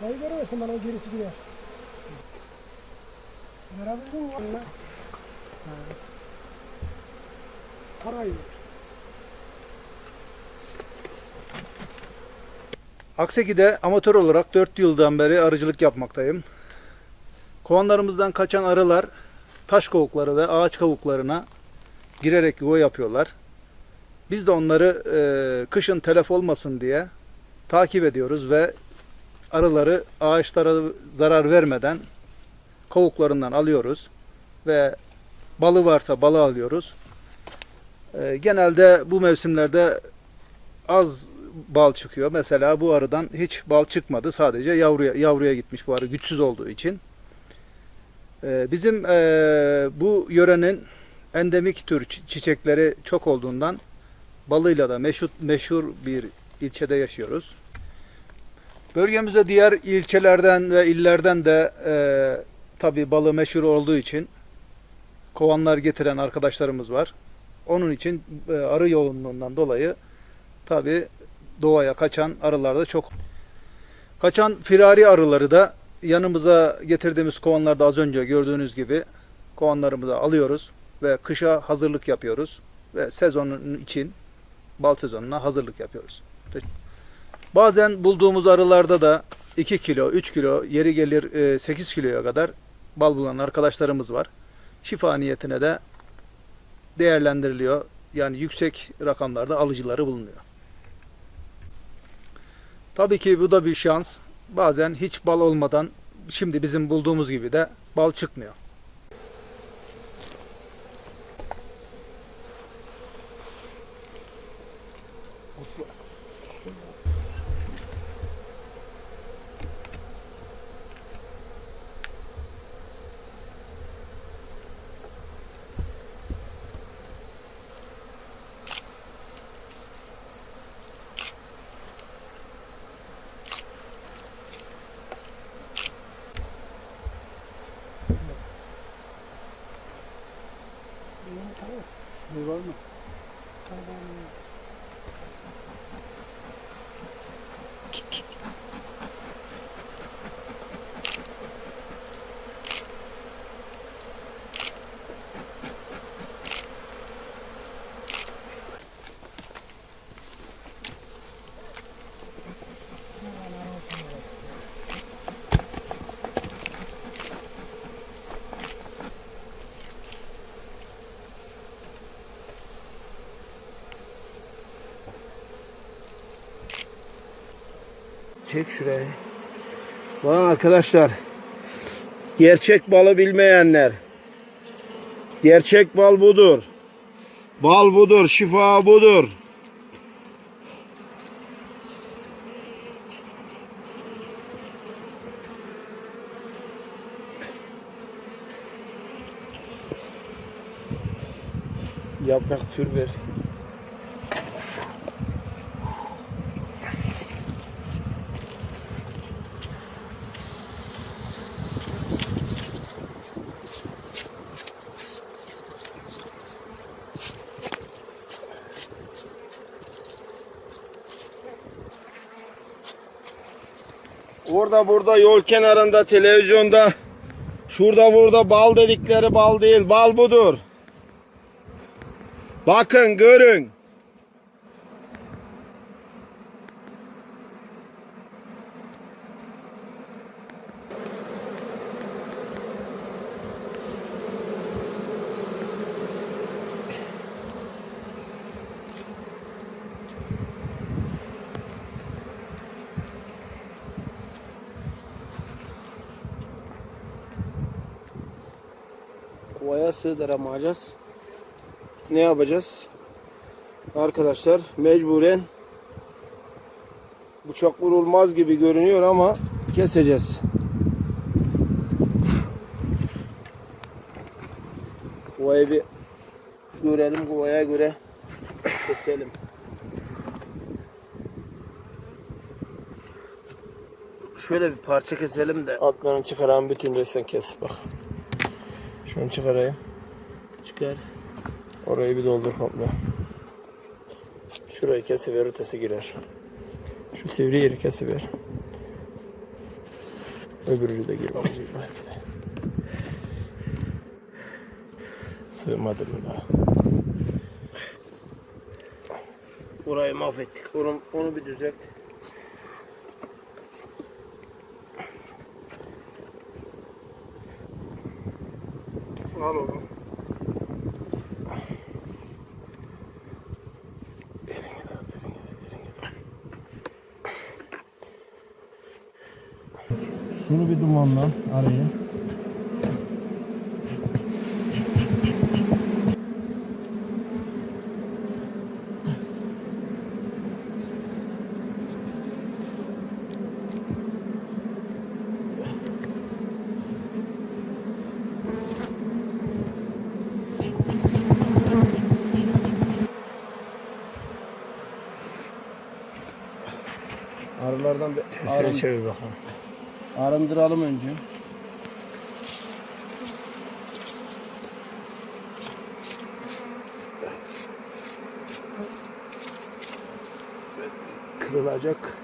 Sayı görüyorsun bana o gerisi. Görebildin mi onunla? Parayı. Akseki'de amatör olarak 4 yıldan beri arıcılık yapmaktayım. Kovanlarımızdan kaçan arılar taş kavukları ve ağaç kavuklarına girerek yuva yapıyorlar. Biz de onları e, kışın telef olmasın diye takip ediyoruz ve arıları ağaçlara zarar vermeden kavuklarından alıyoruz ve balı varsa balı alıyoruz. E, genelde bu mevsimlerde az bal çıkıyor. Mesela bu arıdan hiç bal çıkmadı. Sadece yavruya yavruya gitmiş bu arı güçsüz olduğu için. Ee, bizim ee, bu yörenin endemik tür çi- çiçekleri çok olduğundan balıyla da meşhur, meşhur bir ilçede yaşıyoruz. Bölgemizde diğer ilçelerden ve illerden de ee, tabi balı meşhur olduğu için kovanlar getiren arkadaşlarımız var. Onun için ee, arı yoğunluğundan dolayı tabi doğaya kaçan arılar da çok. Kaçan firari arıları da yanımıza getirdiğimiz kovanlarda az önce gördüğünüz gibi kovanlarımıza alıyoruz ve kışa hazırlık yapıyoruz ve sezonun için bal sezonuna hazırlık yapıyoruz. Bazen bulduğumuz arılarda da 2 kilo, 3 kilo, yeri gelir e, 8 kiloya kadar bal bulan arkadaşlarımız var. Şifa niyetine de değerlendiriliyor. Yani yüksek rakamlarda alıcıları bulunuyor. Tabii ki bu da bir şans. Bazen hiç bal olmadan şimdi bizim bulduğumuz gibi de bal çıkmıyor. Var Çek şurayı. Bakın arkadaşlar. Gerçek balı bilmeyenler. Gerçek bal budur. Bal budur, şifa budur. Yaprak tür ver. Orada burada yol kenarında televizyonda şurada burada bal dedikleri bal değil bal budur. Bakın görün. Kovaya sığdıramayacağız. Ne yapacağız? Arkadaşlar mecburen bıçak vurulmaz gibi görünüyor ama keseceğiz. Kovayı bir görelim kovaya göre keselim. Şöyle bir parça keselim de altlarını çıkaran bütün resen kes bak. Şunu çıkarayım. Çıkar. Orayı bir doldur komple. Şurayı kesiver ötesi girer. Şu sivri yeri kesiver. Öbürünü de de. Sığmadı daha? Orayı mahvettik. Onu, onu bir düzelt. Al onu. Şunu bir dumanla araya. Arılardan bir Seni çevir bakalım. arındıralım önce. Kırılacak.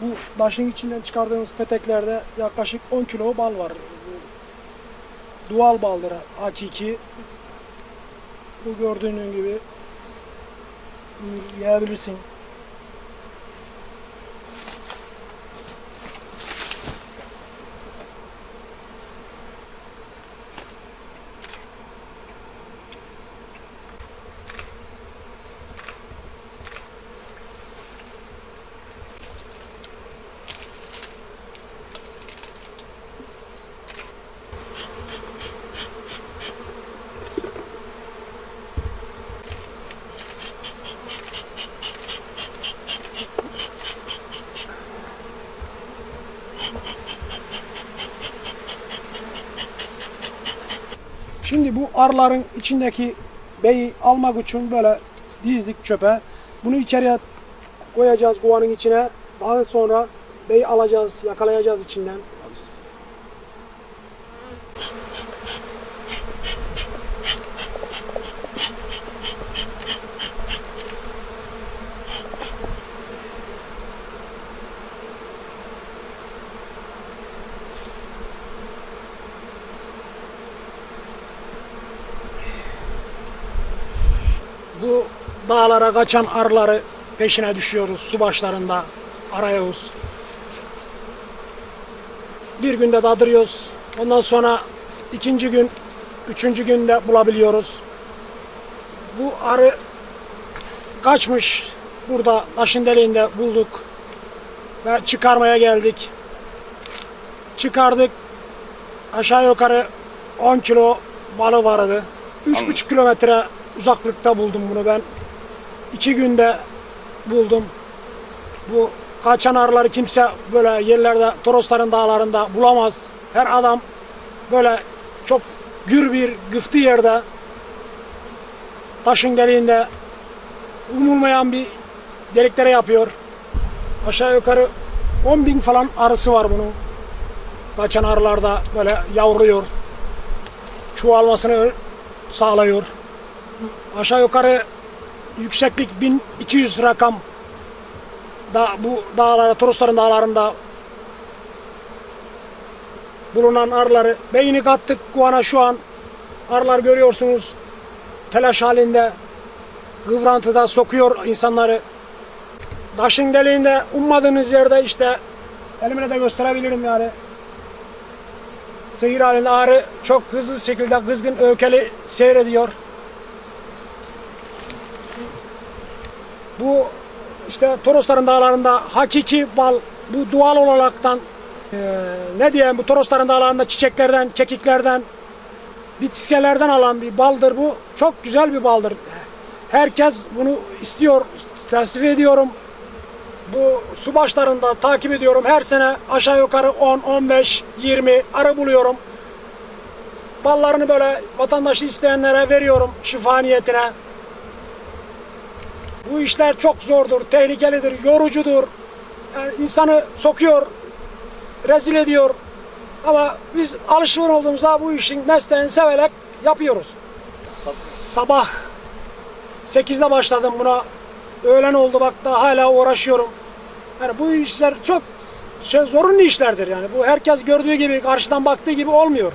Bu taşın içinden çıkardığımız peteklerde yaklaşık 10 kilo bal var. Doğal baldır hakiki. Bu gördüğün gibi yiyebilirsin. Şimdi bu arıların içindeki beyi almak için böyle dizdik çöpe. Bunu içeriye koyacağız kovanın içine. Daha sonra beyi alacağız, yakalayacağız içinden. Bu dağlara kaçan arıları peşine düşüyoruz. Su başlarında arıyoruz. Bir günde dadırıyoruz. Ondan sonra ikinci gün, üçüncü günde bulabiliyoruz. Bu arı kaçmış. Burada taşın deliğinde bulduk. Ve çıkarmaya geldik. Çıkardık. Aşağı yukarı 10 kilo balı vardı. 3,5 kilometre uzaklıkta buldum bunu ben. İki günde buldum. Bu kaçan arıları kimse böyle yerlerde, Torosların dağlarında bulamaz. Her adam böyle çok gür bir gıftı yerde taşın deliğinde umulmayan bir deliklere yapıyor. Aşağı yukarı 10 bin falan arısı var bunun. Kaçan arılarda böyle yavruyor. Çoğalmasını sağlıyor aşağı yukarı yükseklik 1200 rakam. Da bu dağlara, Torosların dağlarında bulunan arıları beyni kattık. Kuvana şu an arılar görüyorsunuz telaş halinde kıvrantıda sokuyor insanları. Taşın deliğinde ummadığınız yerde işte elimle de gösterebilirim yani. Seyir halinde arı çok hızlı şekilde kızgın öykeli seyrediyor Bu işte Torosların dağlarında hakiki bal, bu doğal olaraktan eee, ne diyeyim bu Torosların dağlarında çiçeklerden, kekiklerden, bitkilerden alan bir baldır bu. Çok güzel bir baldır. Herkes bunu istiyor, tasvip ediyorum. Bu su başlarında takip ediyorum. Her sene aşağı yukarı 10, 15, 20 arı buluyorum. Ballarını böyle vatandaşı isteyenlere veriyorum şifa niyetine. Bu işler çok zordur, tehlikelidir, yorucudur. Yani insanı sokuyor, rezil ediyor. Ama biz alışkın olduğumuzda bu işin mesleğini severek yapıyoruz. Sabah 8'de başladım buna. Öğlen oldu bak da hala uğraşıyorum. Yani bu işler çok şey, zorunlu işlerdir yani. Bu herkes gördüğü gibi, karşıdan baktığı gibi olmuyor.